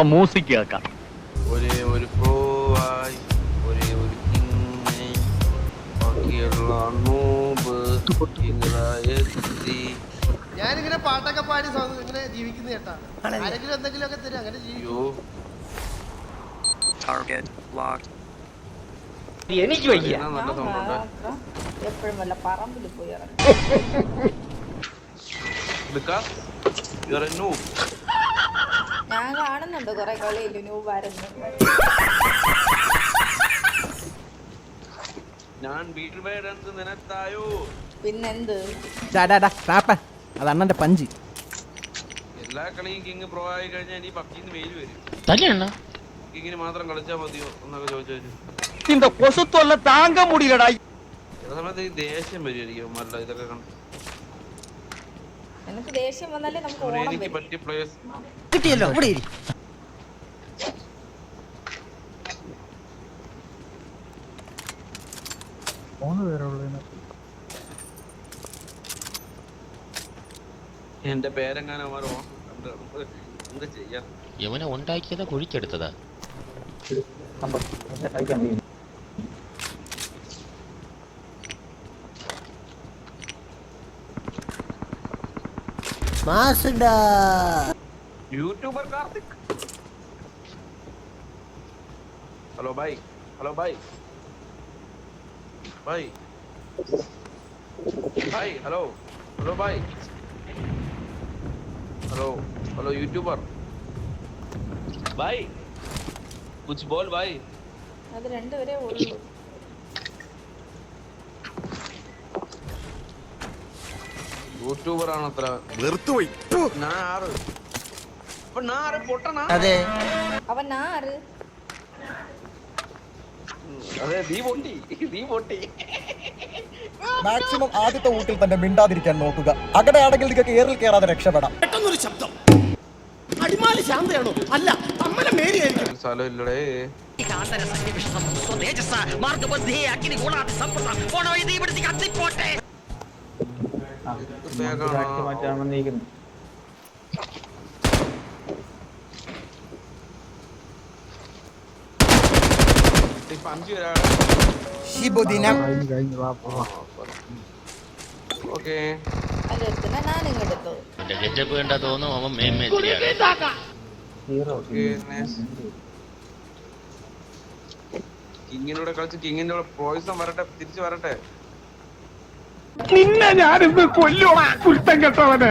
അപ്പൊ മ്യൂസിക് കേൾക്കാം. ഒരേ ഒരു പ്രോവായി ഒരേ ഒരു കിങ് ബാക്കിയുള്ള നൂബ് കിങ്ങളായെത്തി ഞാനിങ്ങനെ പാട്ടൊക്കെ പാടി ഇങ്ങനെ ജീവിക്കുന്ന കേട്ടാ. ആരെങ്കിലും എന്തെങ്കിലും ഒക്കെ തരും അങ്ങനെ ജീവിക്കും. എനിക്ക് വയ്യ. നല്ല സൗണ്ട് എപ്പോഴും വല്ല പറമ്പിൽ പോയി ഇറങ്ങും. ഞാൻ കാണുന്നുണ്ട് കൊറേ കളിയില്ല നൂബായിരുന്നു ഞാൻ വീട്ടിൽ വേണ്ടെന്ന് നിനത്തായോ പിന്നെന്ത് അത് അണ്ണന്റെ പഞ്ച് എല്ലാ കളിയും കിങ് പ്രോ ആയി കഴിഞ്ഞാൽ ഇനി പക്കിന്ന് വെയിൽ വരും തന്നെയാണ് കിങ്ങിന് മാത്രം കളിച്ചാൽ മതിയോ എന്നൊക്കെ ചോദിച്ചു இந்த கொசு தொல்லை தாங்க முடியலடா ചില സമയത്ത് ഈ ദേഷ്യം വരും എനിക്ക് ഇവന്മാരുടെ ഇതൊക്കെ കണ്ട് നിനക്ക് ദേഷ്യം വന്നാലേ നമുക്ക് അവനെ ഓണം എനിക്ക് വരും. പറ്റിയ പ്ലേയേഴ്സ് കിട്ടിയല്ലോ ഇവിടെ ഇരി. എന്റെ പേരെങ്ങാനും കണ്ട് എന്ത് ചെയ്യാം? യവനെ ഉണ്ടാക്കിയതാ കുഴിച്ചെടുത്തതാ YouTuber Karthik. Hello bye. Hello bye. Bye. Bye hello. Hello bye. Hello hello YouTuber. Bye. കുച്ച് ബോൾ ബൈ. അത് രണ്ടുപേരെ ഉള്ളൂ യൂട്യൂബർ ആണ് അത്ര ഞാൻ ആറ് അപ്പൊ ഞാൻ ആറ് പൊട്ടണ. അതെ. അവൻ ആറ് അതെ നീ പൊട്ടി. നീ പൊട്ടി. മാക്സിമം ആദ്യത്തെ ഊട്ടിൽ തന്നെ മിണ്ടാതിരിക്കാൻ നോക്കുക. അകടെയാണെങ്കിൽ നിങ്ങൾക്ക് ഏറിൽ കയറാതെ രക്ഷപ്പെടാം. പെട്ടെന്നൊരു ഇല്ലടേ അടിമാലി ശാന്തയാണോ? അല്ല ശിബുദിനം ഓക്കെ എന്റെ ഗെറ്റപ്പ് കളിച്ച് കിങ്ങിന്റെ പോയിസം വരട്ടെ തിരിച്ചു വരട്ടെ നിന്നെ ഞാനിന്ന് കൊല്ലോടാ കുരുത്തം കെട്ടവന്.